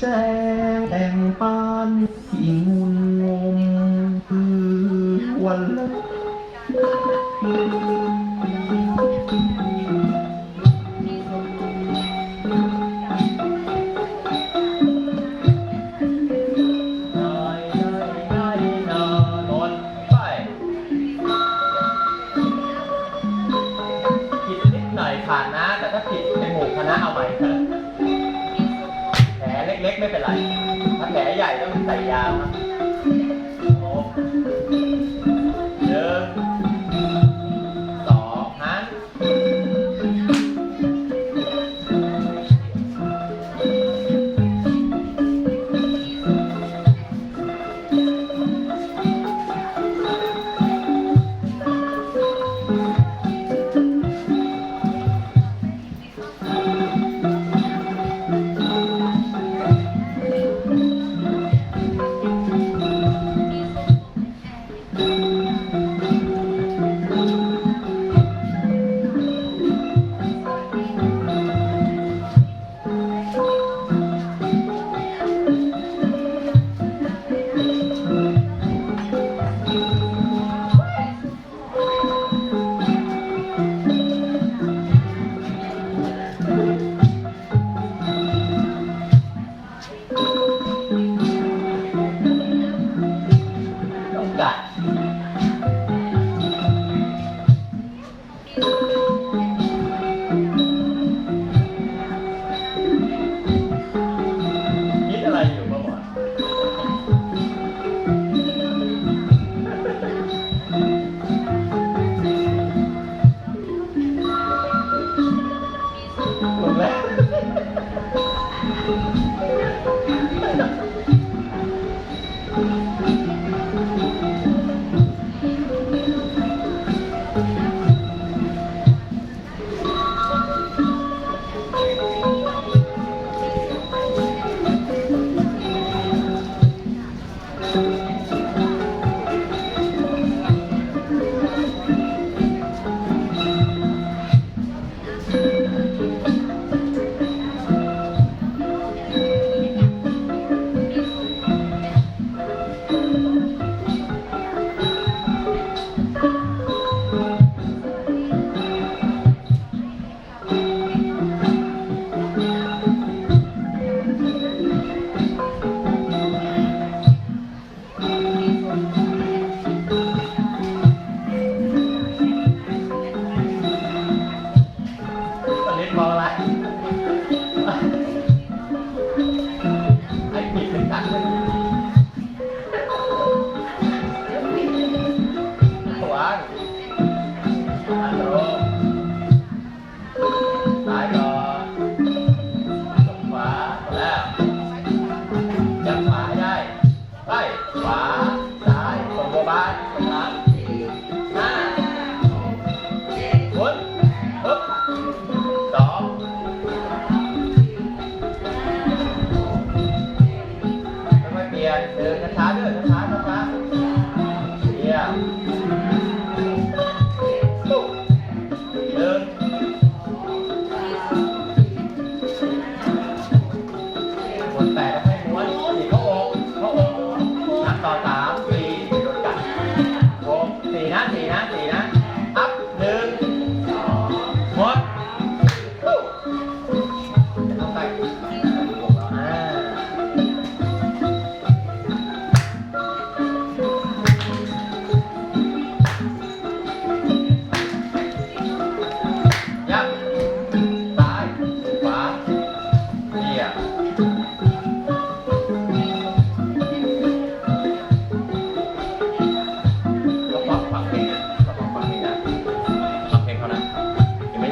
แจงแบ่งปานที่งุนงมคือวันละ ไม่เป็นไร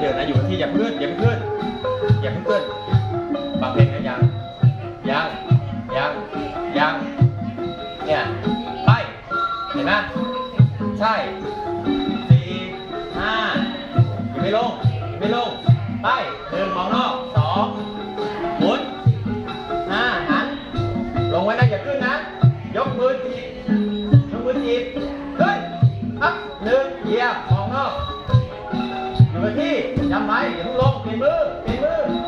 เดินนะอยู่ที่อย่าเพิ่งอย่าเพิ่งนอย่าเพิ่งขึ้นบางเพลงกันยังยังยังยังเนี่ยไปเห็นไหมใช่สี่ห้ายังไม่ลงไม่ลงไปเดินมองนอกสองหมุนห้าหันลงไว้นะอย่าขึ้นนะยกมือจีบยกมือจีบขึ้นอัพหนึ่งเหยียบมองนอกอยู่ที่ จำไว้อย่าเพิ่งลงปีนมือปีนมือ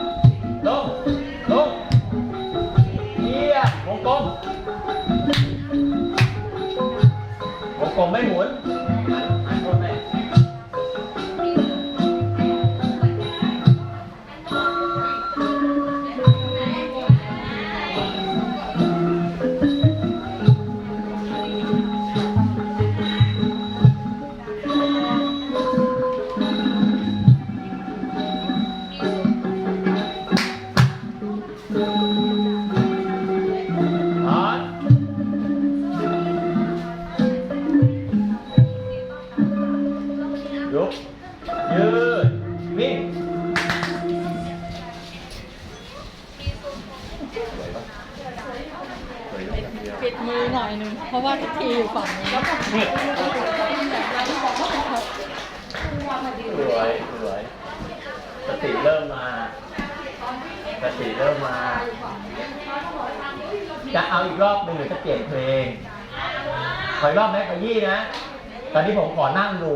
ปิดมือหน่อยหนึง เพราะว่าทุกทีอยู่ฝั่งนี้สวยสวยสติเริ่มมาสติเริ่มมา จะเอาอีกรอบหนึ่งหรือจะเปลี่ยนเพลง ขออีกรอบไหมขอยี่นะ ตอนนี้ผมขอนั่งดู